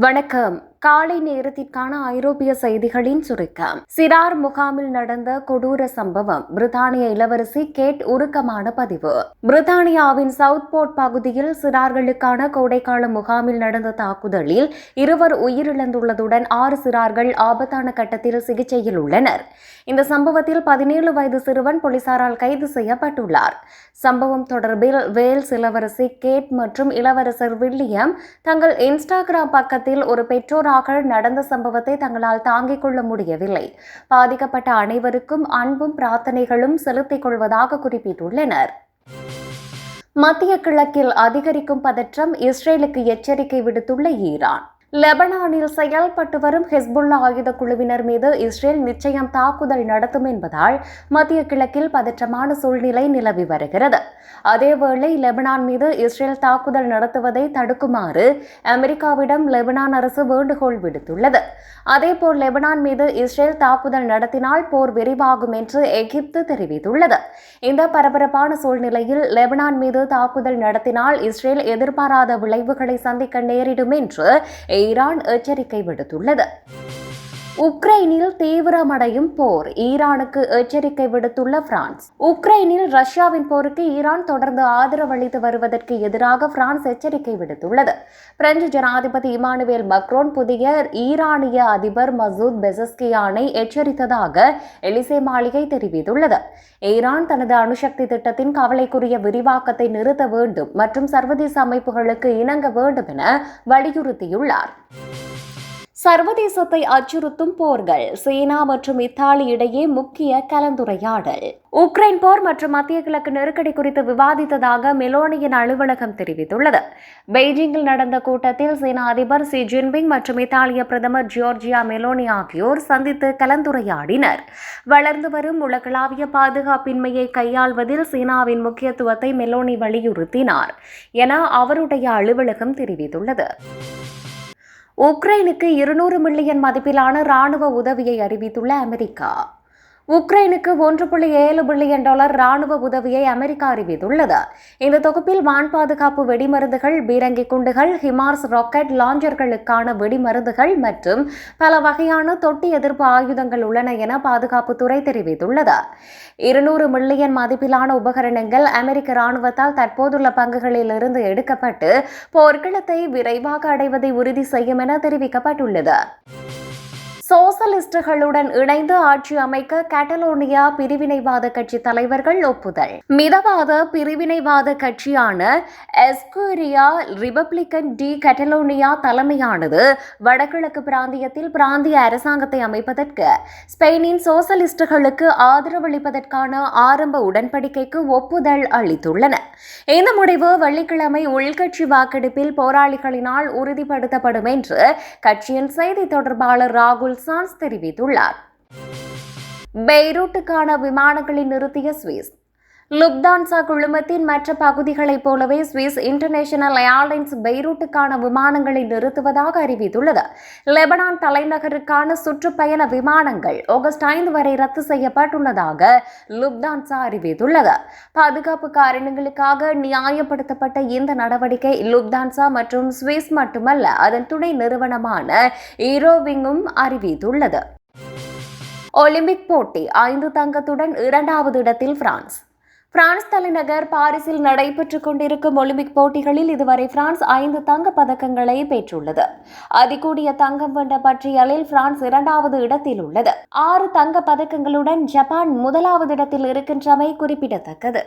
வணக்கம். காலை நேரத்திற்கான ஐரோப்பிய செய்திகளின் சுருக்கம். சிறார் முகாமில் நடந்த கொடூர சம்பவம் பிரித்தானிய இளவரசி கேட் உருக்கமான பதிவு. பிரித்தானியாவின் சவுத் போர்ட் பகுதியில் சிறார்களுக்கான கோடைக்கால முகாமில் நடந்த தாக்குதலில் இருவர் உயிரிழந்துள்ளதுடன் ஆறு சிறார்கள் ஆபத்தான கட்டத்தில் சிகிச்சையில் உள்ளனர். இந்த சம்பவத்தில் பதினேழு வயது சிறுவன் போலீசாரால் கைது செய்யப்பட்டுள்ளார். சம்பவம் தொடர்பில் வேல்ஸ் இளவரசி கேட் மற்றும் இளவரசர் வில்லியம் தங்கள் இன்ஸ்டாகிராம் பக்கத்தில் ஒரு பெற்றோர் பெற்றோராக நடந்த சம்பவத்தை தங்களால் தாங்கிக் கொள்ள முடியவில்லை. பாதிக்கப்பட்ட அனைவருக்கும் அன்பும் பிரார்த்தனைகளும் செலுத்திக் கொள்வதாக குறிப்பிட்டுள்ளனர். மத்திய கிழக்கில் அதிகரிக்கும் பதற்றம் இஸ்ரேலுக்கு எச்சரிக்கை விடுத்துள்ள ஈரான். லெபனானில் செயல்பட்டு வரும் ஹெஸ்புல்லா ஆயுத குழுவினர் மீது இஸ்ரேல் நிச்சயம் தாக்குதல் நடத்தும் என்பதால் மத்திய கிழக்கில் பதற்றமான சூழ்நிலை நிலவி வருகிறது. அதேவேளை லெபனான் மீது இஸ்ரேல் தாக்குதல் நடத்துவதை தடுக்குமாறு அமெரிக்காவிடம் லெபனான் அரசு வேண்டுகோள் விடுத்துள்ளது. அதேபோல் லெபனான் மீது இஸ்ரேல் தாக்குதல் நடத்தினால் போர் விரிவாகும் என்று எகிப்து தெரிவித்துள்ளது. இந்த பரபரப்பான சூழ்நிலையில் லெபனான் மீது தாக்குதல் நடத்தினால் இஸ்ரேல் எதிர்பாராத விளைவுகளை சந்திக்க நேரிடும் என்று ஈரான் எச்சரிக்கை விடுத்துள்ளது. உக்ரைனில் தீவிரமடையும் போர். ஈரானுக்கு எச்சரிக்கை விடுத்துள்ள பிரான்ஸ். உக்ரைனில் ரஷ்யாவின் போருக்கு ஈரான் தொடர்ந்து ஆதரவளித்து வருவதற்கு எதிராக பிரான்ஸ் எச்சரிக்கை விடுத்துள்ளது. பிரெஞ்சு ஜனாதிபதி இமானுவேல் மக்ரோன் புதிய ஈரானிய அதிபர் மசூத் பெசஸ்கியானை எச்சரித்ததாக எலிசே மாளிகை தெரிவித்துள்ளது. ஈரான் தனது அணுசக்தி திட்டத்தின் கவலைக்குரிய விரிவாக்கத்தை நிறுத்த வேண்டும் மற்றும் சர்வதேச அமைப்புகளுக்கு இணங்க வேண்டும் என வலியுறுத்தியுள்ளார். சர்வதேசத்தை அச்சுறுத்தும் போர்கள் சீனா மற்றும் இத்தாலி இடையே முக்கிய கலந்துரையாடல். உக்ரைன் போர் மற்றும் மத்திய கிழக்கு நெருக்கடி குறித்து விவாதித்ததாக மெலோனியின் அலுவலகம் தெரிவித்துள்ளது. பெய்ஜிங்கில் நடந்த கூட்டத்தில் சீனா அதிபர் சி ஜின்பிங் மற்றும் இத்தாலிய பிரதமர் ஜியோர்ஜியா மெலோனி ஆகியோர் சந்தித்து கலந்துரையாடினர். வளர்ந்து வரும் உலகளாவிய பாதுகாப்பின்மையை கையாள்வதில் சீனாவின் முக்கியத்துவத்தை மெலோனி வலியுறுத்தினார் என அவருடைய அலுவலகம் தெரிவித்துள்ளது. உக்ரைனுக்கு இருநூறு மில்லியன் மதிப்பிலான ராணுவ உதவியை அறிவித்துள்ள அமெரிக்கா. உக்ரைனுக்கு ஒன்று புள்ளி ஏழு பில்லியன் டாலர் ராணுவ உதவியை அமெரிக்கா அறிவித்துள்ளது. இந்த தொகுப்பில் வான் பாதுகாப்பு வெடிமருந்துகள் பீரங்கி குண்டுகள் ஹிமார்ஸ் ராக்கெட் லாஞ்சர்களுக்கான வெடிமருந்துகள் மற்றும் பல வகையான தொட்டி எதிர்ப்பு ஆயுதங்கள் உள்ளன என பாதுகாப்புத்துறை தெரிவித்துள்ளது. இருநூறு மில்லியன் மதிப்பிலான உபகரணங்கள் அமெரிக்க ராணுவத்தால் தற்போதுள்ள பங்குகளில் இருந்து எடுக்கப்பட்டு போர்க்களத்தை விரைவாக அடைவதை உறுதி செய்யும் என தெரிவிக்கப்பட்டுள்ளது. சோசலிஸ்டுகளுடன் இணைந்து ஆட்சி அமைக்க கேட்டலோனியா பிரிவினைவாத கட்சி தலைவர்கள் ஒப்புதல். மிதவாத பிரிவினைவாத கட்சியான எஸ்குரியா ரிபப்ளிகன் டி கேட்டலோனியா தலைமையானது வடகிழக்கு பிராந்தியத்தில் பிராந்திய அரசாங்கத்தை அமைப்பதற்கு ஸ்பெயினின் சோசலிஸ்டுகளுக்கு ஆதரவளிப்பதற்கான ஆரம்ப உடன்படிக்கைக்கு ஒப்புதல் அளித்துள்ளன. இந்த முடிவு வெள்ளிக்கிழமை உள்கட்சி வாக்கெடுப்பில் போராளிகளினால் உறுதிப்படுத்தப்படும் என்று கட்சியின் செய்தி தொடர்பாளர் ராகுல் சான்ஸ் தெரிவித்துள்ளார். பெய்ரூட்டுக்கான விமானங்களை நிறுத்திய சுவிஸ் லுப்தான்சா குழுமத்தின் மற்ற பகுதிகளைப் போலவே சுவிஸ் இன்டர்நேஷனல் ஏர்லைன்ஸ் பெய்ரூட்டுக்கான விமானங்களை நிறுத்துவதாக அறிவித்துள்ளது. லெபனான் தலைநகருக்கான சுற்றுப்பயண விமானங்கள் ஆகஸ்ட் ஐந்து வரை ரத்து செய்யப்பட்டுள்ளதாக லுப்தான்சா அறிவித்துள்ளது. பாதுகாப்பு காரணங்களுக்காக நியாயப்படுத்தப்பட்ட இந்த நடவடிக்கை லுப்தான்சா மற்றும் சுவிஸ் மட்டுமல்ல அதன் துணை நிறுவனமான ஈரோவிங்கும் அறிவித்துள்ளது. ஒலிம்பிக் போட்டி ஐந்து தங்கத்துடன் இரண்டாவது இடத்தில் பிரான்ஸ். பிரான்ஸ் தலைநகர் பாரிஸில் நடைபெற்றுக் கொண்டிருக்கும் ஒலிம்பிக் போட்டிகளில் இதுவரை பிரான்ஸ் ஐந்து தங்க பதக்கங்களை பெற்றுள்ளது. அதிகூடிய தங்கம் வென்ற பட்டியலில் பிரான்ஸ் இரண்டாவது இடத்தில் உள்ளது. ஆறு தங்க பதக்கங்களுடன் ஜப்பான் முதலாவது இடத்தில் இருக்கின்றமை குறிப்பிடத்தக்கது.